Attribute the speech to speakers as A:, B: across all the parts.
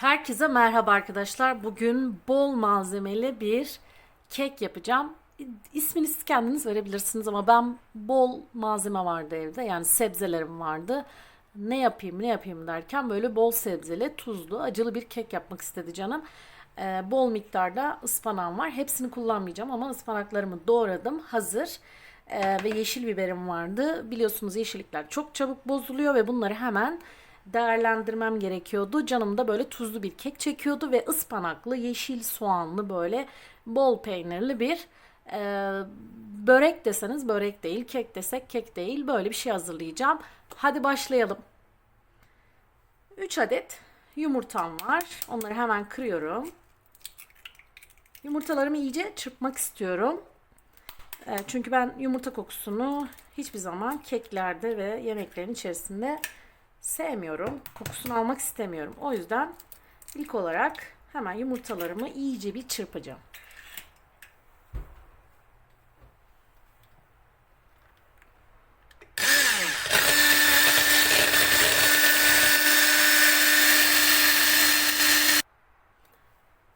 A: Herkese merhaba arkadaşlar. Bugün bol malzemeli bir kek yapacağım. İsmini siz kendiniz verebilirsiniz ama ben bol malzeme vardı evde. Yani sebzelerim vardı. Ne yapayım ne yapayım derken böyle bol sebzeli, tuzlu, acılı bir kek yapmak istedi canım. Ee, bol miktarda ıspanağım var. Hepsini kullanmayacağım ama ıspanaklarımı doğradım. Hazır. Ee, ve yeşil biberim vardı. Biliyorsunuz yeşillikler çok çabuk bozuluyor ve bunları hemen değerlendirmem gerekiyordu. Canım da böyle tuzlu bir kek çekiyordu ve ıspanaklı, yeşil soğanlı böyle bol peynirli bir e, börek deseniz börek değil, kek desek kek değil. Böyle bir şey hazırlayacağım. Hadi başlayalım. 3 adet yumurtam var. Onları hemen kırıyorum. Yumurtalarımı iyice çırpmak istiyorum. E, Çünkü ben yumurta kokusunu hiçbir zaman keklerde ve yemeklerin içerisinde sevmiyorum. Kokusunu almak istemiyorum. O yüzden ilk olarak hemen yumurtalarımı iyice bir çırpacağım.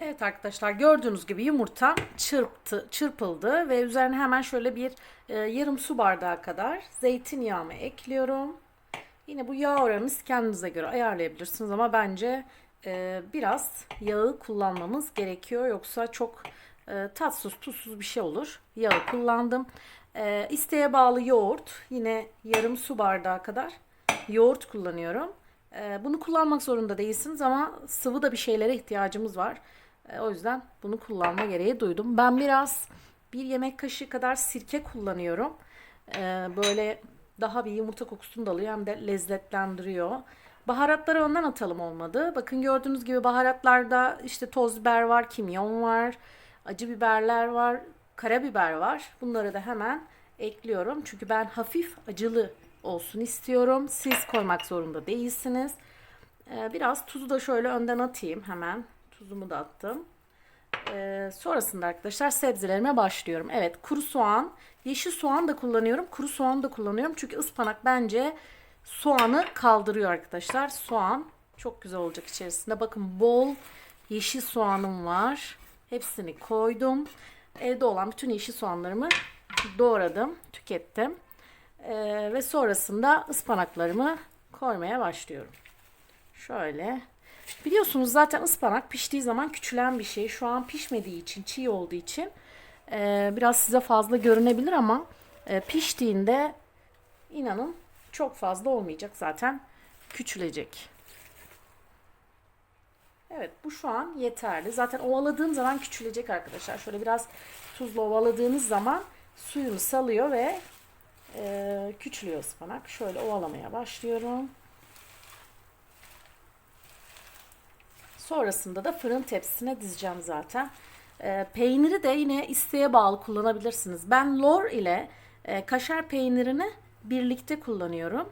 A: Evet arkadaşlar gördüğünüz gibi yumurtam çırptı, çırpıldı ve üzerine hemen şöyle bir e, yarım su bardağı kadar zeytinyağımı ekliyorum. Yine bu yağ oranınız kendinize göre ayarlayabilirsiniz ama bence e, biraz yağı kullanmamız gerekiyor. Yoksa çok e, tatsız tuzsuz bir şey olur. Yağı kullandım. E, isteğe bağlı yoğurt. Yine yarım su bardağı kadar yoğurt kullanıyorum. E, bunu kullanmak zorunda değilsiniz ama sıvı da bir şeylere ihtiyacımız var. E, o yüzden bunu kullanma gereği duydum. Ben biraz bir yemek kaşığı kadar sirke kullanıyorum. E, böyle daha bir yumurta kokusunu da alıyor hem de lezzetlendiriyor. Baharatları önden atalım olmadı. Bakın gördüğünüz gibi baharatlarda işte toz biber var, kimyon var, acı biberler var, karabiber var. Bunları da hemen ekliyorum. Çünkü ben hafif acılı olsun istiyorum. Siz koymak zorunda değilsiniz. Ee, biraz tuzu da şöyle önden atayım hemen. Tuzumu da attım. Ee, sonrasında arkadaşlar sebzelerime başlıyorum. Evet kuru soğan, yeşil soğan da kullanıyorum. Kuru soğan da kullanıyorum. Çünkü ıspanak bence soğanı kaldırıyor arkadaşlar. Soğan çok güzel olacak içerisinde. Bakın bol yeşil soğanım var. Hepsini koydum. Evde olan bütün yeşil soğanlarımı doğradım, tükettim. Ee, ve sonrasında ıspanaklarımı koymaya başlıyorum. Şöyle Biliyorsunuz zaten ıspanak piştiği zaman küçülen bir şey. Şu an pişmediği için, çiğ olduğu için e, biraz size fazla görünebilir ama e, piştiğinde inanın çok fazla olmayacak zaten küçülecek. Evet bu şu an yeterli. Zaten ovaladığım zaman küçülecek arkadaşlar. Şöyle biraz tuzla ovaladığınız zaman suyunu salıyor ve e, küçülüyor ıspanak. Şöyle ovalamaya başlıyorum. Sonrasında da fırın tepsisine dizeceğim zaten. E, peyniri de yine isteğe bağlı kullanabilirsiniz. Ben lor ile e, kaşar peynirini birlikte kullanıyorum.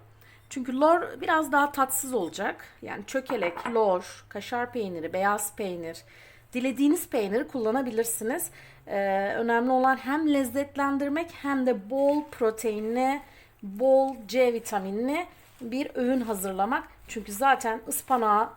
A: Çünkü lor biraz daha tatsız olacak. Yani çökelek, lor, kaşar peyniri, beyaz peynir, dilediğiniz peyniri kullanabilirsiniz. Ee, önemli olan hem lezzetlendirmek hem de bol proteinli, bol C vitaminli bir öğün hazırlamak. Çünkü zaten ıspanağı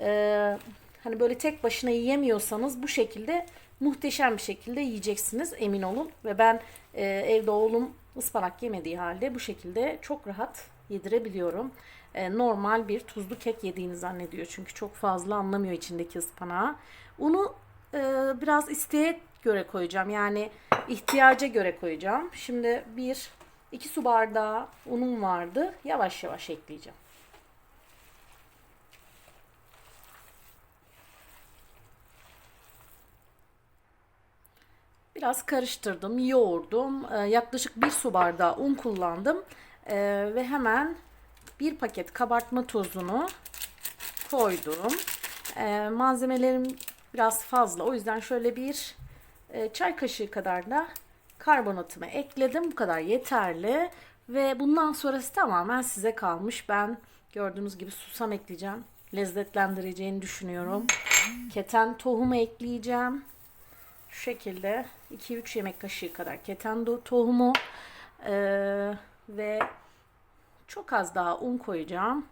A: e, hani böyle tek başına yiyemiyorsanız bu şekilde muhteşem bir şekilde yiyeceksiniz emin olun. Ve ben e, evde oğlum ıspanak yemediği halde bu şekilde çok rahat yedirebiliyorum. E, normal bir tuzlu kek yediğini zannediyor çünkü çok fazla anlamıyor içindeki ıspanağı. Unu e, biraz isteğe göre koyacağım yani ihtiyaca göre koyacağım. Şimdi bir iki su bardağı unum vardı yavaş yavaş ekleyeceğim. Biraz karıştırdım, yoğurdum. Ee, yaklaşık bir su bardağı un kullandım. Ee, ve hemen bir paket kabartma tozunu koydum. Ee, malzemelerim biraz fazla. O yüzden şöyle bir e, çay kaşığı kadar da karbonatımı ekledim. Bu kadar yeterli. Ve bundan sonrası tamamen size kalmış. Ben gördüğünüz gibi susam ekleyeceğim. Lezzetlendireceğini düşünüyorum. Keten tohumu ekleyeceğim. Şu şekilde 2-3 yemek kaşığı kadar keten tohumu ee, ve çok az daha un koyacağım.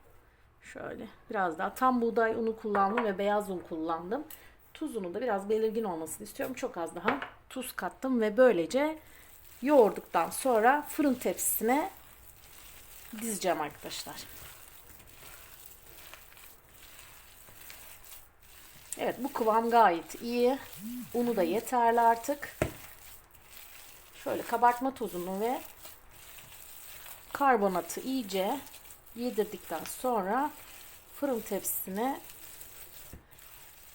A: Şöyle biraz daha tam buğday unu kullandım ve beyaz un kullandım. Tuzunu da biraz belirgin olmasını istiyorum. Çok az daha tuz kattım ve böylece yoğurduktan sonra fırın tepsisine dizeceğim arkadaşlar. Evet bu kıvam gayet iyi. Unu da yeterli artık. Şöyle kabartma tozunu ve karbonatı iyice yedirdikten sonra fırın tepsisine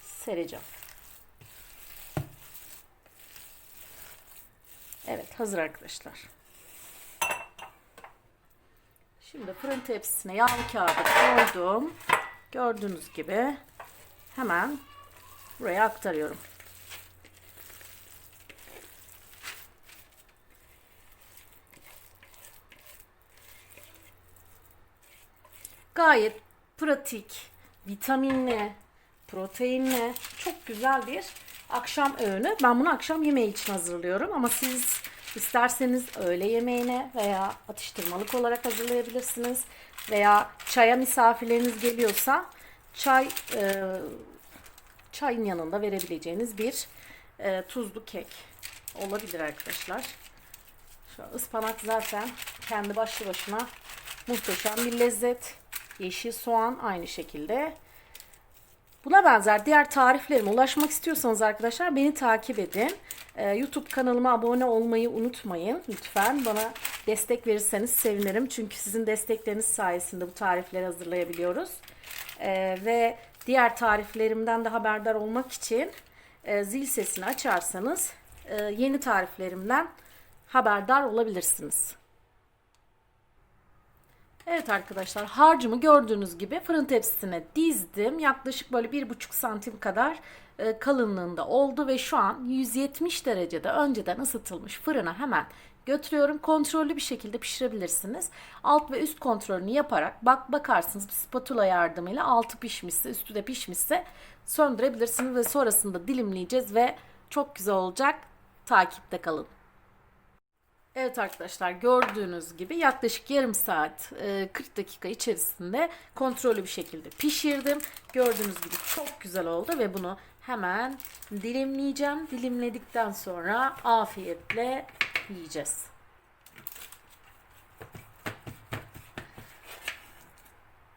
A: sereceğim. Evet hazır arkadaşlar. Şimdi fırın tepsisine yağlı kağıdı koydum. Gördüğünüz gibi hemen buraya aktarıyorum. Gayet pratik, vitaminli, proteinli, çok güzel bir akşam öğünü. Ben bunu akşam yemeği için hazırlıyorum ama siz isterseniz öğle yemeğine veya atıştırmalık olarak hazırlayabilirsiniz. Veya çaya misafirleriniz geliyorsa çay e, çayın yanında verebileceğiniz bir e, tuzlu kek olabilir arkadaşlar. Şu ıspanak zaten kendi başlı başına muhteşem bir lezzet. Yeşil soğan aynı şekilde. Buna benzer diğer tariflerime ulaşmak istiyorsanız arkadaşlar beni takip edin. Ee, YouTube kanalıma abone olmayı unutmayın. Lütfen bana destek verirseniz sevinirim. Çünkü sizin destekleriniz sayesinde bu tarifleri hazırlayabiliyoruz. Ee, ve diğer tariflerimden de haberdar olmak için e, zil sesini açarsanız e, yeni tariflerimden haberdar olabilirsiniz. Evet arkadaşlar harcımı gördüğünüz gibi fırın tepsisine dizdim. Yaklaşık böyle bir buçuk santim kadar kalınlığında oldu ve şu an 170 derecede önceden ısıtılmış fırına hemen götürüyorum. Kontrollü bir şekilde pişirebilirsiniz. Alt ve üst kontrolünü yaparak bak bakarsınız spatula yardımıyla altı pişmişse üstü de pişmişse söndürebilirsiniz ve sonrasında dilimleyeceğiz ve çok güzel olacak. Takipte kalın. Evet arkadaşlar gördüğünüz gibi yaklaşık yarım saat 40 dakika içerisinde kontrollü bir şekilde pişirdim. Gördüğünüz gibi çok güzel oldu ve bunu hemen dilimleyeceğim. Dilimledikten sonra afiyetle yiyeceğiz.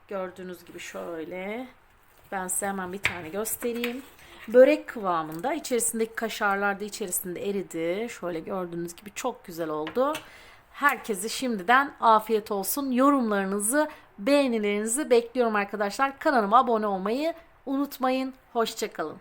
A: Gördüğünüz gibi şöyle ben size hemen bir tane göstereyim. Börek kıvamında. İçerisindeki kaşarlar da içerisinde eridi. Şöyle gördüğünüz gibi çok güzel oldu. Herkese şimdiden afiyet olsun. Yorumlarınızı, beğenilerinizi bekliyorum arkadaşlar. Kanalıma abone olmayı unutmayın. Hoşçakalın.